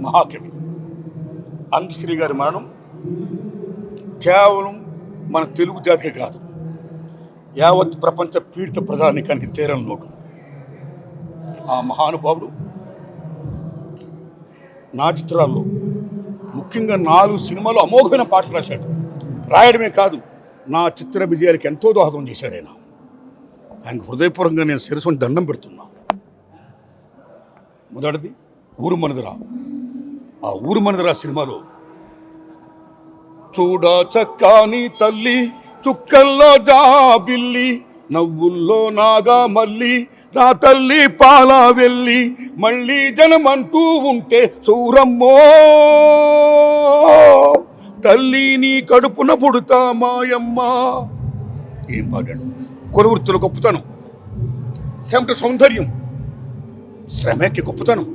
మహాకవి. అందశ్రీ గారి మరణం కేవలం మన తెలుగు జాతికి కాదు యావత్ ప్రపంచ పీడిత ప్రధానికానికి తీరం నోటు ఆ మహానుభావుడు నా చిత్రాల్లో ముఖ్యంగా నాలుగు సినిమాలు అమోఘమైన పాటలు రాశాడు. రాయడమే కాదు నా చిత్ర విజయానికి ఎంతో దోహదం చేశాడు ఆయన. ఆయనకు హృదయపూర్వకంగా నేను శిరస్సుని దండం పెడుతున్నా. మొదటిది ఊరు మనదిరా. ఆ ఊరు మనదిరా సినిమాలో? చూడా చక్కాని తల్లి చుక్కల్లో జాబిల్లి నవ్వుల్లో నాగా మళ్ళీ నా తల్లి పాలా వెళ్ళి మళ్ళీ జనమంటూ ఉంటే సూరమ్మో! తల్లి నీ కడుపున పుడతా మాయమ్మ! ఏం పాడాడు? కొలువృత్తుల గొప్పతనం. శ్రమట సౌందర్యం. శ్రమకి గొప్పతనం.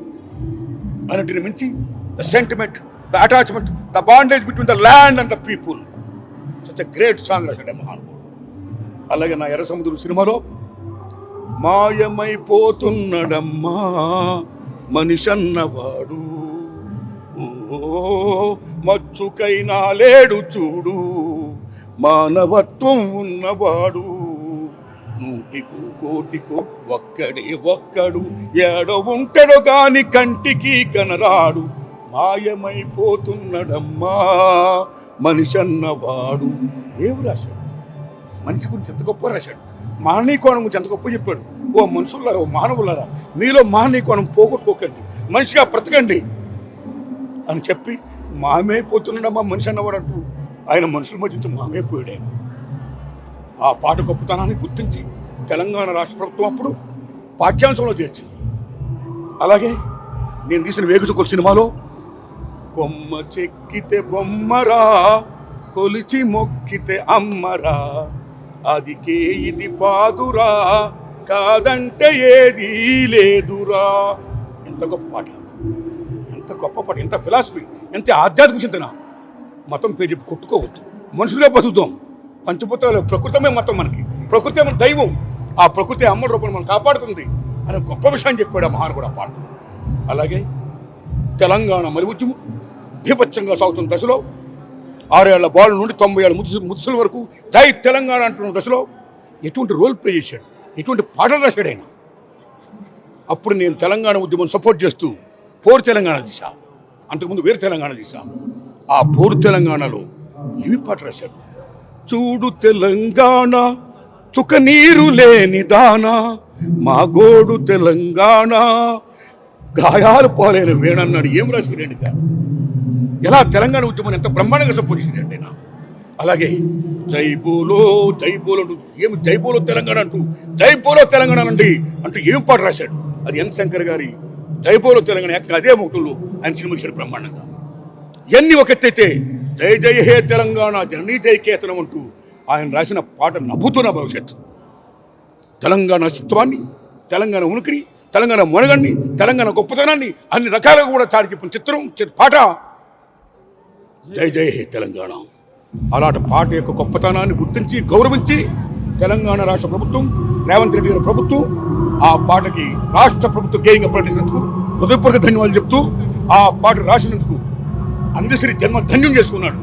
అన్నిటిని మించి the sentiment the attachment the bondage between the land and the people such a great song రాశాడు మహానుభావుడు అలాగే నా ఎర్ర సముద్రం సినిమాలో మాయమైపోతున్నడమ్మా మనిషన్నవాడు. ఓ మచ్చుకైనా లేడు చూడు మానవత్వం ఉన్నవాడు. నూటికు కోటికు ఒక్కడే ఒక్కడు ఏడో ఉంటాడో కాని కంటికి కనరాడు. మాయమైపోతున్నాడమ్మా. మనిషి అన్నవాడు. ఏమి రాశాడు? మనిషి గురించి ఎంత గొప్ప రాశాడు? మానీకోణం గురించి ఎంత గొప్ప చెప్పాడు? ఓ మనుషులారా ఓ మానవులారా మీలో మానీకోణం పోగొట్టుకోకండి. మనిషిగా బ్రతకండి అని చెప్పి మామైపోతున్నాడమ్మా మనిషి అన్నవాడు అంటూ ఆయన మనుషుల మధ్య మామైపోయాడు ఆయన. ఆ పాట గొప్పతనాన్ని గుర్తించి తెలంగాణ రాష్ట్ర ప్రభుత్వం అప్పుడు పాఠ్యాంశంలో చేర్చింది. అలాగే నేను తీసిన వేగుచుకుల సినిమాలో కొమ్మ చెక్కితే బొమ్మరా కొలిచి మొక్కితే అమ్మరా. అదికే ఇది పాదురా కాదంటే ఏది లేదురా. ఎంత గొప్ప పాట. ఎంత గొప్ప పాట. ఎంత ఫిలాసఫీ ఎంత ఆధ్యాత్మిక చింతన. మతం పేరు చెప్పి కొట్టుకోవద్దు. మనుషులే బతుకుతాం. పంచభూతాలు ప్రకృతమే మతం మనకి. ప్రకృతి మన దైవం. ఆ ప్రకృతి అమ్మ రూపం మనం కాపాడుతుంది అనే గొప్ప విషయం చెప్పాడు ఆ మహానుభావుడు ఆ పాటలో. అలాగే తెలంగాణ మరి ఉద్యమం బీభత్సంగా సాగుతున్న దశలో ఆరేళ్ళ బాల్ నుండి తొంభై ఏళ్ళ ముదుసు ముదుసుల వరకు జై తెలంగాణ అంటున్న దశలో ఎటువంటి రోల్ ప్లే చేశాడు? ఎటువంటి పాటలు రాశాడు ఆయన? అప్పుడు నేను తెలంగాణ ఉద్యమం సపోర్ట్ చేస్తూ పోరు తెలంగాణ తీసా అంతకుముందు వేరు తెలంగాణ తీసా ఆ పోరు తెలంగాణలో ఏమి పాట రాశాడు? చూడు తెలంగాణ చుక నీరు లేని దానా మా గోడు తెలంగాణ గాయాలు పోలేని వేణన్నాడు. ఏం రాశాడండి ఎలా తెలంగాణ ఉద్యమం ఎంత బ్రహ్మాండంగా సపోర్ట్ చేసిందండి నా. అలాగే జైబోలో జైబోలో అంటూ ఏమి జైబోలో తెలంగాణ అంటూ జైబోలో తెలంగాణ అండి అంటూ ఏం పాట రాశాడు? అది ఎన్ శంకర్ గారి జైబోలో తెలంగాణ ఏకంగా అదే ముఖంలో ఆయన సినిమా చేశాడు బ్రహ్మాండంగా. ఎన్ని ఒక జై జయ హే తెలంగాణ జననీ జయకేతనం అంటూ ఆయన రాసిన పాట నవ్వుతున్న భవిష్యత్తు తెలంగాణ అస్తిత్వాన్ని తెలంగాణ ఉనికిని తెలంగాణ మునగండి తెలంగాణ గొప్పతనాన్ని అన్ని రకాలుగా కూడా చాటి చిత్రం పాట జై జై హే తెలంగాణ. అలాంటి పాట యొక్క గొప్పతనాన్ని గుర్తించి గౌరవించి తెలంగాణ రాష్ట్ర ప్రభుత్వం రేవంత్ రెడ్డి గారి ప్రభుత్వం ఆ పాటకి రాష్ట్ర ప్రభుత్వ గేయంగా ప్రకటించినందుకు హృదయపూర్వక ధన్యవాదాలు చెప్తూ ఆ పాట రాసినందుకు అందశ్రీ జన్మ ధన్యం చేసుకున్నాడు.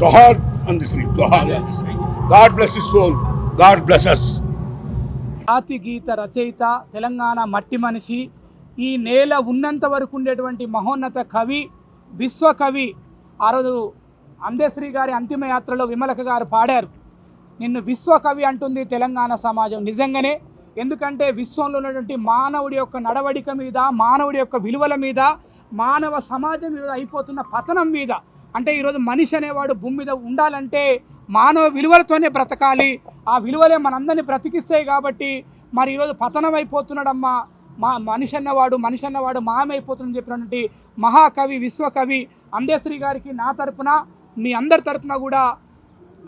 జోహార్ అందశ్రీ జోహార్ Andesri. God bless his soul God bless us జాతి గీత రచయిత తెలంగాణ మట్టి మనిషి ఈ నేల ఉన్నంత వరకు ఉండేటువంటి మహోన్నత కవి విశ్వకవి ఆ రోజు అందేశ్రీ గారి అంతిమయాత్రలో విమలక గారు పాడారు. నిన్ను విశ్వకవి అంటుంది తెలంగాణ సమాజం నిజంగానే. ఎందుకంటే విశ్వంలో ఉన్నటువంటి మానవుడి యొక్క నడవడిక మీద మానవుడి యొక్క విలువల మీద మానవ సమాజం మీద అయిపోతున్న పతనం మీద. అంటే ఈరోజు మనిషి అనేవాడు భూమి మీద ఉండాలంటే మానవ విలువలతోనే బ్రతకాలి. ఆ విలువలే మనందరినీ బ్రతికిస్తాయి కాబట్టి మరి ఈరోజు పతనం అయిపోతున్నాడమ్మా. మా మనిషి అన్నవాడు మనిషి అన్నవాడు మాయమైపోతుందని చెప్పినటువంటి మహాకవి విశ్వకవి అందేశ్రీ గారికి నా తరపున మీ అందరి తరపున కూడా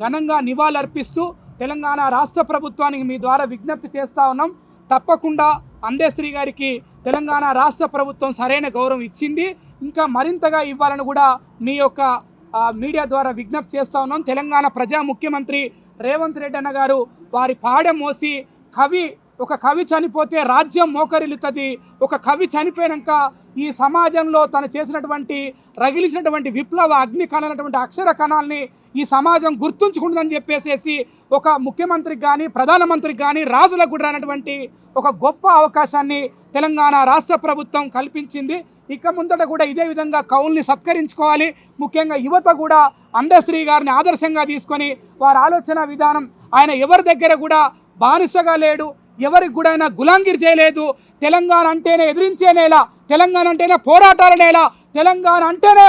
ఘనంగా నివాళులర్పిస్తూ తెలంగాణ రాష్ట్ర ప్రభుత్వానికి మీ ద్వారా విజ్ఞప్తి చేస్తా ఉన్నాం. తప్పకుండా అందేశ్రీ గారికి తెలంగాణ రాష్ట్ర ప్రభుత్వం సరైన గౌరవం ఇచ్చింది. ఇంకా మరింతగా ఇవ్వాలని కూడా మీ యొక్క మీడియా ద్వారా విజ్ఞప్తి చేస్తా ఉన్నాం. తెలంగాణ ప్రజా ముఖ్యమంత్రి రేవంత్ రెడ్డి అన్న గారు వారి పాడె మోసి కవి ఒక కవి చనిపోతే రాజ్యం మోకరిల్లుతుంది. ఒక కవి చనిపోయాక ఈ సమాజంలో తను చేసినటువంటి రగిలిసినటువంటి విప్లవ అగ్ని కణాలటువంటి అక్షర కణాలని ఈ సమాజం గుర్తుంచుకుంటుందని చెప్పేసేసి ఒక ముఖ్యమంత్రికి కానీ ప్రధానమంత్రికి కానీ రాజులకు కూడా రానటువంటి ఒక గొప్ప అవకాశాన్ని తెలంగాణ రాష్ట్ర ప్రభుత్వం కల్పించింది. ఇక ముందట కూడా ఇదే విధంగా కవుల్ని సత్కరించుకోవాలి. ముఖ్యంగా యువత కూడా అండశ్రీ గారిని ఆదర్శంగా తీసుకొని వారి ఆలోచన విధానం ఆయన ఎవరి దగ్గర కూడా బానిసగా లేడు. ఎవరికి కూడా ఆయన గులాంగిరి చేయలేదు. తెలంగాణ అంటేనే ఎదిరించే నేల తెలంగాణ అంటేనే పోరాటాల నేల తెలంగాణ అంటేనే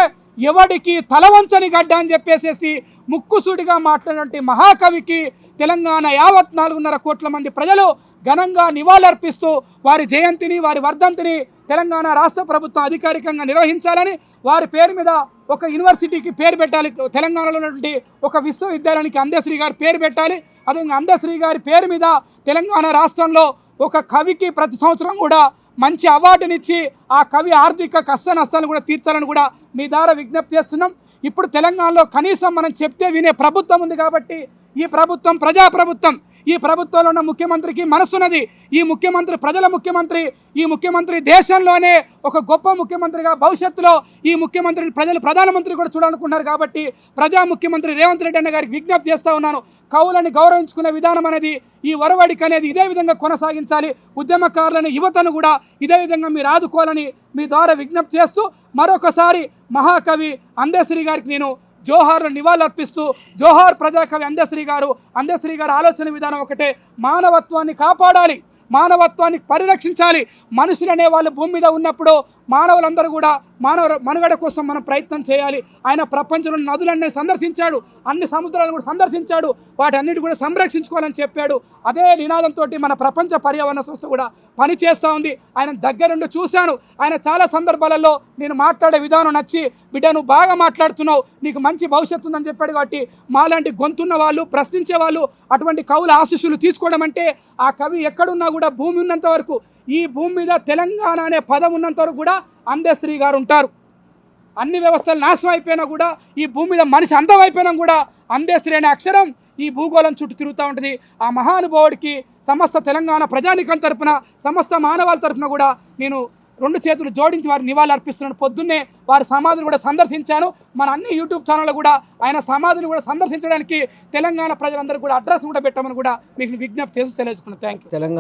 ఎవడికి తలవంచని గడ్డ అని చెప్పేసేసి ముక్కుసూటిగా మాట్లాడినటువంటి మహాకవికి తెలంగాణ యావత్ నాలుగున్నర కోట్ల మంది ప్రజలు ఘనంగా నివాళులర్పిస్తూ వారి జయంతిని వారి వర్ధంతిని తెలంగాణ రాష్ట్ర ప్రభుత్వం అధికారికంగా నిర్వహించాలని వారి పేరు మీద ఒక యూనివర్సిటీకి పేరు పెట్టాలి. తెలంగాణలో ఉన్నటువంటి ఒక విశ్వవిద్యాలయానికి అందేశ్రీ గారు పేరు పెట్టాలి. అదే అందశ్రీ గారి పేరు మీద తెలంగాణ రాష్ట్రంలో ఒక కవికి ప్రతి సంవత్సరం కూడా మంచి అవార్డునిచ్చి ఆ కవి ఆర్థిక కష్ట నష్టాలను కూడా తీర్చాలని కూడా మీ ద్వారా విజ్ఞప్తి చేస్తున్నాం. ఇప్పుడు తెలంగాణలో కనీసం మనం చెప్తే వినే ప్రభుత్వం ఉంది కాబట్టి ఈ ప్రభుత్వం ప్రజా ప్రభుత్వం ఈ ప్రభుత్వంలో ఉన్న ముఖ్యమంత్రికి మనసున్నది. ఈ ముఖ్యమంత్రి ప్రజల ముఖ్యమంత్రి ఈ ముఖ్యమంత్రి దేశంలోనే ఒక గొప్ప ముఖ్యమంత్రిగా భవిష్యత్తులో ఈ ముఖ్యమంత్రిని ప్రజలు ప్రధానమంత్రి కూడా చూడాలనుకున్నారు కాబట్టి ప్రజా ముఖ్యమంత్రి రేవంత్ రెడ్డి అన్న గారికి విజ్ఞప్తి చేస్తా ఉన్నాను. కవులని గౌరవించుకునే విధానం అనేది ఈ వరవడికి అనేది ఇదే విధంగా కొనసాగించాలి. ఉద్యమకారులని యువతను కూడా ఇదే విధంగా మీరు ఆదుకోవాలని మీ ద్వారా విజ్ఞప్తి చేస్తూ మరొకసారి మహాకవి అందశ్రీ గారికి నేను జోహార్ నివాళులర్పిస్తూ జోహార్ ప్రజాకవి అందశ్రీ గారు అందశ్రీ గారి ఆలోచన విధానం ఒకటే. మానవత్వాన్ని కాపాడాలి. మానవత్వాన్ని పరిరక్షించాలి. మనుషులు అనే వాళ్ళు భూమి మీద ఉన్నప్పుడు మానవులందరూ కూడా మానవ మనుగడ కోసం మనం ప్రయత్నం చేయాలి. ఆయన ప్రపంచంలో నదులన్నీ సందర్శించాడు. అన్ని సముద్రాలను కూడా సందర్శించాడు. వాటన్నిటి కూడా సంరక్షించుకోవాలని చెప్పాడు. అదే నినాదంతో మన ప్రపంచ పర్యావరణ సంస్థ కూడా పనిచేస్తూ ఉంది. ఆయన దగ్గరుండి చూశాను. ఆయన చాలా సందర్భాలలో నేను మాట్లాడే విధానం నచ్చి బిడ్డ నువ్వు బాగా మాట్లాడుతున్నావు. నీకు మంచి భవిష్యత్తు ఉందని చెప్పాడు కాబట్టి మాలాంటి గొంతున్న వాళ్ళు ప్రశ్నించే వాళ్ళు అటువంటి కవుల ఆశీస్సులు తీసుకోవడం అంటే ఆ కవి ఎక్కడున్నా కూడా భూమి ఉన్నంత వరకు ఈ భూమి మీద తెలంగాణ అనే పదం ఉన్నంత వరకు కూడా అందశ్రీ గారు ఉంటారు. అన్ని వ్యవస్థలు నాశనం అయిపోయినా కూడా ఈ భూమి మీద మనిషి అందం అయిపోయినా కూడా అందేశ్రీ అనే అక్షరం ఈ భూగోళం చుట్టూ తిరుగుతూ ఉంటుంది. ఆ మహానుభావుడికి సమస్త తెలంగాణ ప్రజానికం తరపున సమస్త మానవాళి తరపున కూడా నేను రెండు చేతులు జోడించి వారి నివాళులు అర్పిస్తున్నాను. పొద్దున్నే వారి సమాధిని కూడా సందర్శించాను. మన అన్ని యూట్యూబ్ ఛానళ్ళు కూడా ఆయన సమాధిని కూడా సందర్శించడానికి తెలంగాణ ప్రజలందరూ కూడా అడ్రస్ కూడా పెట్టమని కూడా మీకు విజ్ఞప్తి చేసి తెలియజేసుకున్నాను థ్యాంక్ యూ తెలంగాణ